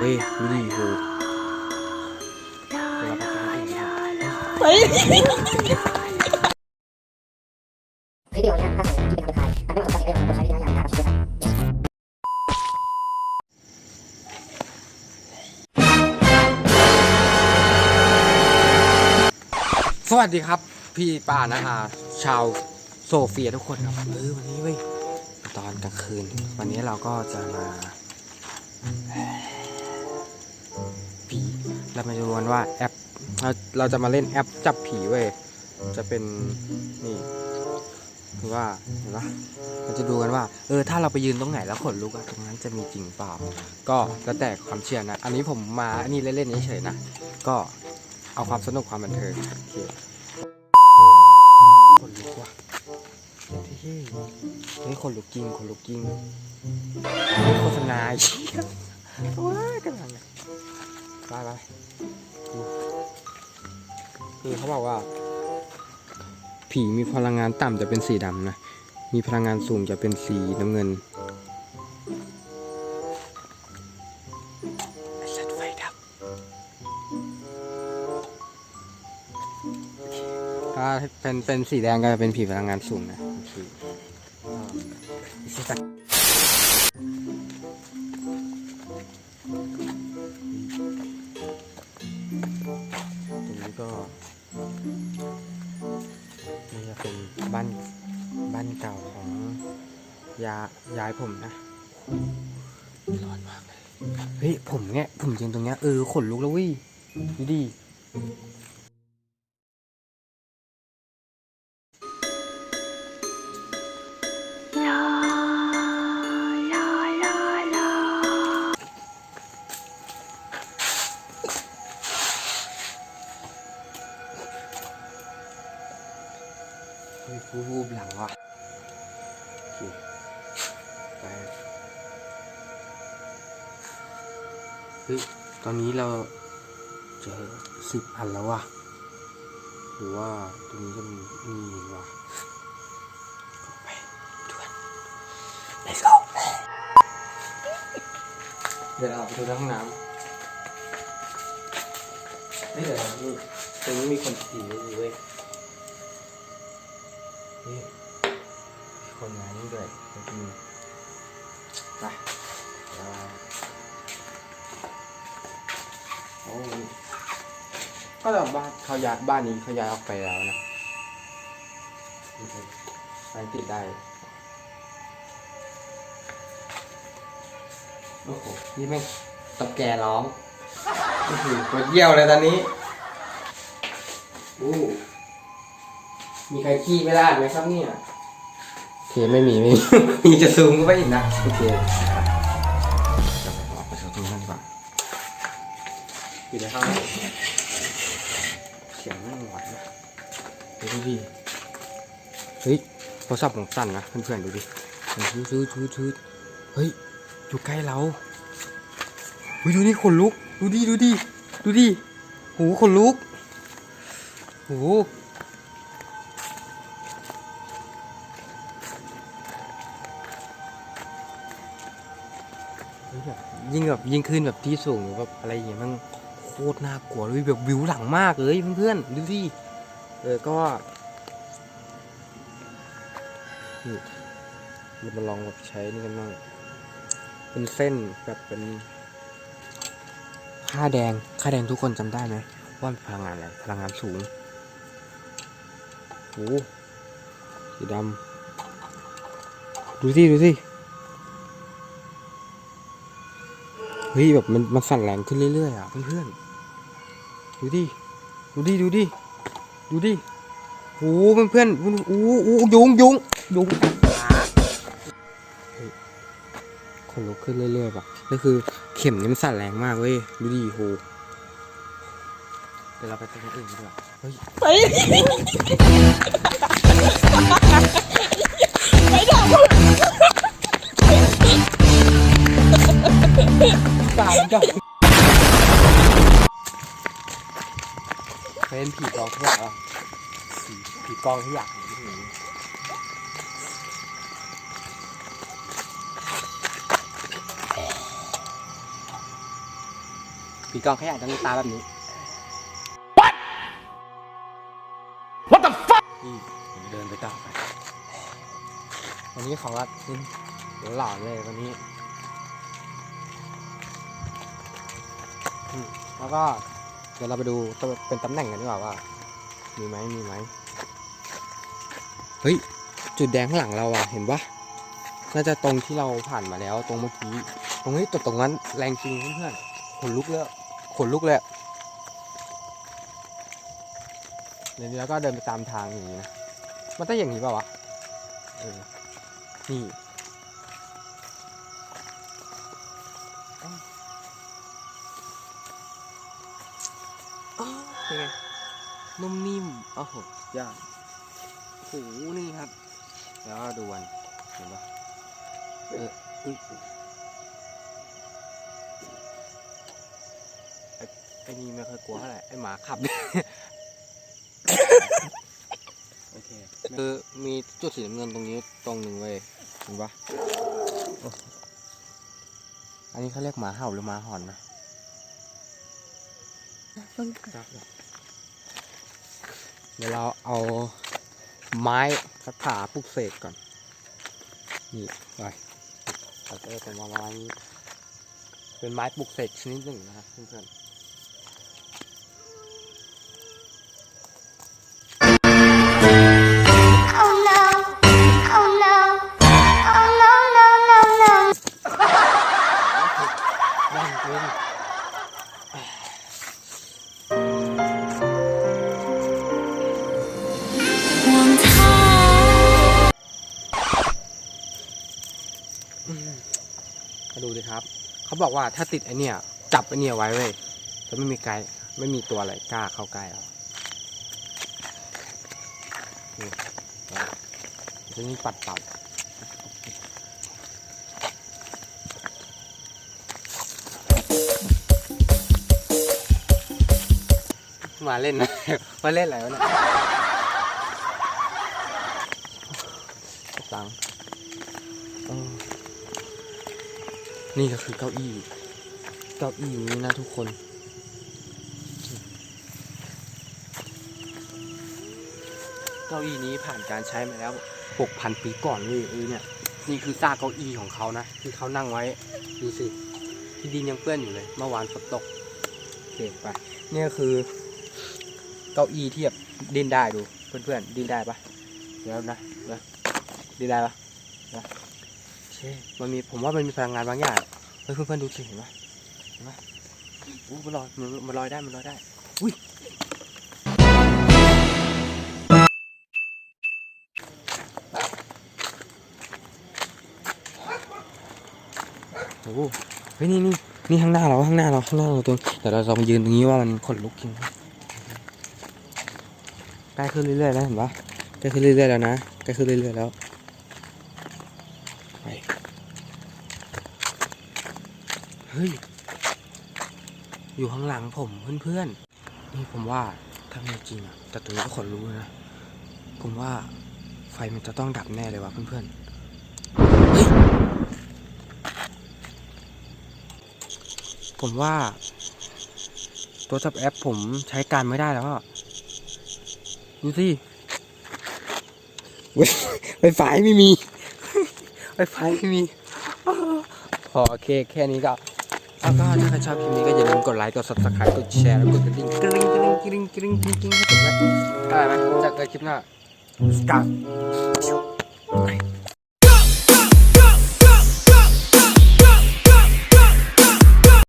เฮ้ยดูดิเดี๋ยวเราไปกันอีกนะวิดีโอนี้นะครับที่เป็นคำถ่ายมันไม่เหมือนกับเรื่องของคนใช้วิจารณญาณในการรับชมนะครับสวัสดีครับ พี่ป้านะฮะชาวโซเฟียทุกคนครับเออวันนี้เว้ยตอนกลางคืน วันนี้เราก็จะมา เรามาดูกันว่าแอปเราเราจะมาเล่นแอปจับผีเว้ยจะเป็นนี่คือว่าเห็นปะเราจะดูกันว่า เออ ถ้าเราไปยืนตรงไหนแล้วขนลุกอะตรงนั้นจะมีจริงเปล่า ก็แล้วแต่ความเชื่อนะ อันนี้ผมมาอันนี้เล่นๆเฉยๆนะ ก็เอาความสนุกความบันเทิงโอเคคนลุกว่ะเฮ้ยเฮ้ยคนลุกจริงคนลุกจริงโฆษณาไอ้เชี่ยว้ากันยังไปไป นี่เขาบอกว่า ผีมีพลังงานต่ำจะเป็นสีดำนะ มีพลังงานสูงจะเป็นสีน้ำเงินไอ้สัตว์ไฟดับ ถ้าเป็นเป็นสีแดงก็จะเป็นผีพลังงานสูงนะโอเคอ่าอีกสั ยายายผมนะร้อนมากเลยเฮ้ยผมเนี่ยผมยืนตรงเนี้ยเออขนลุกแล้วเวิดูดิ ฮ้ย ตอนนี้เราเจอสิบอันแล้ววะหรือว่าตรงนี้จะมีมีวะไปด่วน let's go เดี๋ยวเราไปดูห้องน้ำเฮ้ยเดี๋ยวนี่ตรงนี้มีคนผีอยู่เว้ยนี่คนมานี่ด้วยเมื่อกี้ไปเดี๋ย ก็แบบบ้านเขาย้ายบ้านนี้เขาย้ายออกไปแล้วนะนี่คือไปติดได้ โอ้โห นี่แม่งตบแกร้องนี่คือปวดเยี่ยวเลยตอนนี้อู้มีใครขี้ไม่ได้ไหมครับเนี่ยโอเคไม่มีไม่มี มีจะซูมก็ไปอีกนะโอเคจะไปออกไปซูมตรงนั้นดีกว่า อยู่ในห้องเสียงไม่หวานนะเฮ้ยดูดิเฮ้ยโทรศัพท์ของสั่นนะเพื่อนๆดูดิชูชูชูชูเฮ้ยอยู่ใกล้เราเฮ้ยดูนี่ขนลุก ดูดิดูดิดูดิโหขนลุกโหเฮ้ยแบบยิ่งแบบยิ่งขึ้นแบบที่สูงหรือแบบอะไรอย่างเงี้ยมันโคตรน่ากลัวเลยแบบวิวหลังมากเลยเพื่อนๆดูสิเออก็นี่เรามาลองแบบใช้นี่กันบ้างเป็นเส้นแบบเป็นค่าแดงค่าแดงทุกคนจำได้ไหมว่านพลังงานอะไรพลังงานสูงโอ้สีดำดูสิดูสิเฮ้ยแบบมันมันสั่นแรงขึ้นเรื่อยๆอะเพื่อนๆ ดูดิ ดูดิ ดูดิ ดูดิโอ้เพื่อนเพื่อนโอ้โหยุงยุงยุงเฮ้ยคนลุกขึ้นเรื่อยๆป่ะนี่คือเข็มนี่มันสั่นแรงมากเว้ย ดูดิโหเดี๋ยวเราไปตรงอื่นดีกว่าเฮ้ยสามดอ เป็นผีกองขยะเหรอผีผีกองขยะอย่างนี้ผีกองขยะต้องตาแบบนี้ What the fuck นี่ผมเดินไปต่อไปวันนี้ของรัดนี่หล่อเลยวันนี้อืมแล้วก็ เดี๋ยวเราไปดูเป็นตำแหน่งกันดีกว่าว่า มีไหมมีไหมเฮ้ย จุดแดงข้างหลังเราอะ เห็นปะน่าจะตรงที่เราผ่านมาแล้ว ตรงเมื่อกี้ ตรงนี้ตรงตรงนั้นแรงจริงเพื่อนๆขนลุกเลยอะขนลุกเลยเดี๋ยวเราก็เดินไปตามทางอย่างนี้นะ มันต้องอย่างนี้ป่าวะนี่ เป็นไงนุ่มนิ่มโอ้โหยอดโอ้โหนี่ครับแล้วก็ดูวันเห็นปะเอออุ๊ยไอ้ไอ้นี่ไม่ค่อยกลัวเท่าไหร่ไอ้หมาขับ โอเคคือมีจุดสีน้ำเงินตรงนี้ตรงหนึ่งเว้ยเห็นปะโอ้อันนี้เขาเรียกหมาเห่าหรือหมาหอนนะ เดี๋ยวเราเอาไม้คาถาปลุกเสกก่อน นี่ไปเราจะเป็นประมาณนี้เป็นไม้ปลุกเสกชนิดหนึ่งนะครับเพื่อนๆ มาดูดิครับ เขาบอกว่าถ้าติดไอเนี่ย จับไอเนี่ยไว้เว้ยจะไม่มีไกลไม่มีตัวอะไรกล้าเข้าใกล้เอานี่เอาทีนี้ปัดเป่ามาเล่นนะมาเล่นอะไรวะเนี่ย นี่ก็คือเก้าอี้ เก้าอี้นี้นะทุกคน เก้าอี้นี้ผ่านการใช้มาแล้ว6,000ปีก่อนเว้ยเออเนี่ย นี่คือซากเก้าอี้ของเขานะ ที่เขานั่งไว้ ดูสิ ที่ดินยังเปื้อนอยู่เลย เมื่อวานฝนตกโอเคไป เนี่ยคือ เก้าอี้ที่แบบดิ้นได้ดู เพื่อนๆ ดิ้นได้ปะเดี๋ยวนะเดี๋ยวดิ้นได้ปะนะเช่ มันมีผมว่ามันมีพลังงานบางอย่างเฮ้ยเพื่อนๆดูสิเห็นปะเห็นปะอู้มันลอยมันมันลอยได้มันลอยได้อุ้ยโอ้โหเฮ้ยนี่นี่นี่ข้างหน้าเราข้างหน้าเราข้างหน้าเราตัวแต่เราจะมายืนตรงนี้ว่ามันขนลุกจริงใกล้ขึ้นเรื่อยๆแล้วเห็นปะใกล้ขึ้นเรื่อยๆแล้วนะใกล้ขึ้นเรื่อยๆแล้วไปเฮ้ย อยู่ข้างหลังผมเพื่อนๆ นี่ผมว่าถ้าไม่จริงอะแต่ตัวนี้ก็ขนรู้นะ ผมว่าไฟมันจะต้องดับแน่เลยว่ะเพื่อนๆเฮ้ยผมว่า ตัวจับแอปผมใช้การไม่ได้แล้วอะดูสิไฟฟ้าไม่มีไฟฟ้าไม่มี พอโอเค แค่นี้ก็ แล้วก็ถ้าใครชอบคลิปนี้ก็อย่าลืมกดไลค์ กด subscribe กดแชร์แล้วกดกระดิ่งกริ๊งกริ๊งกริ๊งกริ๊งกริ๊งกริ๊งให้ผมด้วยได้ไหมจากเจอคลิปหน้าสกัด